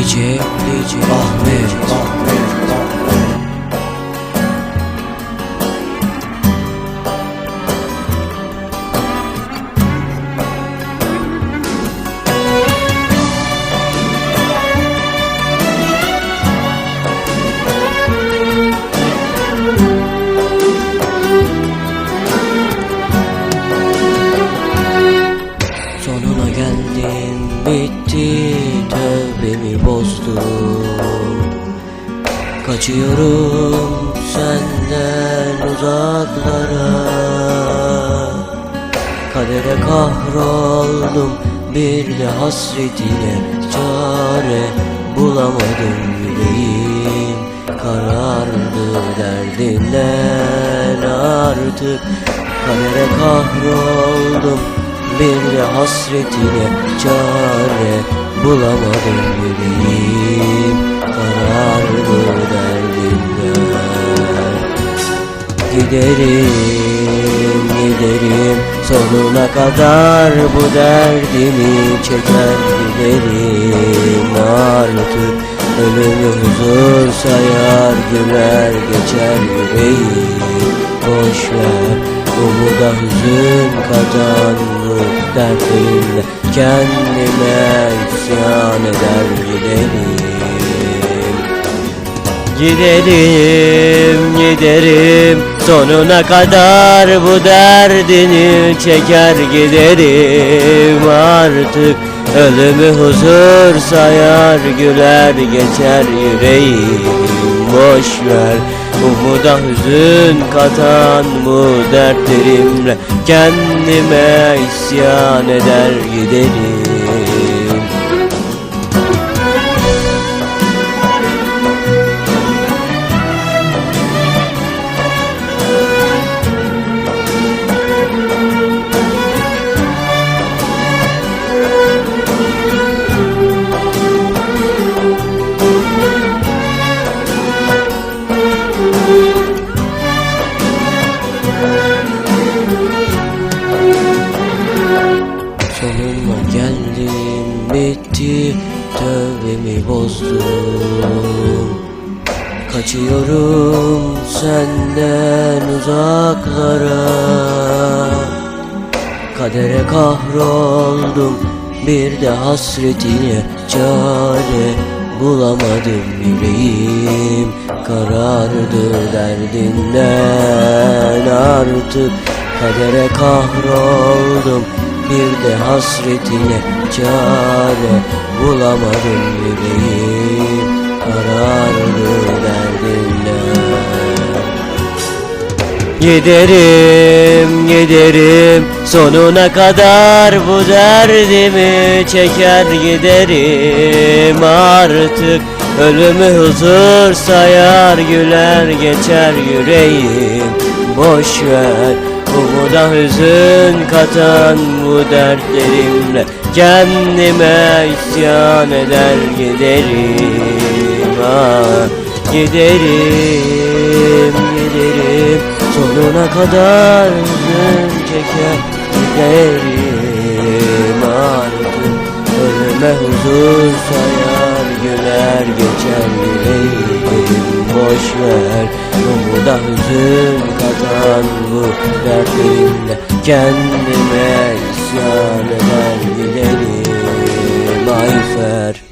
DJ DJ Ahmet Ahmet Geldim bitti tövbemi bozdum Kaçıyorum senden uzaklara. Kadere kahroldum bir de hasretine çare bulamadım yüreğim. Karardı derdinden artık Kadere kahroldum bir hasretine çare bulamadım yüreğim Karardı derdinden Giderim, giderim. Sonuna kadar bu derdimi çeker giderim. Artık Ölümü huzur sayar güler geçer yüreğim umuda hüzün katan bu dertlerimle Kendime isyan eder giderim. Giderim, giderim Sonuna kadar bu derdini çeker giderim. Artık ölümü huzur sayar güler geçer yüreğim Boş ver umuda hüzün katan bu dertlerimle Kendime isyan eder giderim tövbemi bozdum Kaçıyorum senden uzaklara. Kadere kahroldum bir de hasretine çare Bulamadım yüreğim. Karardı derdinden artık Kadere kahroldum bir de hasretine çare Bulamadım yüreğim. Karardı derdinden Giderim, giderim sonuna kadar bu derdimi çeker giderim. Artık Ölümü huzur sayar güler geçer yüreğim. Boş ver umuda hüzün katan bu dertlerimle Kendime isyan eder giderim. Ah, Giderim, giderim. Sonuna kadar hüzün çeker giderim. Artık Ölüme huzur sayar güler geçer yüreğim boş ver. Bunu da hüzün katan bu dertlerimle Kendime isyan eder giderim Ayfer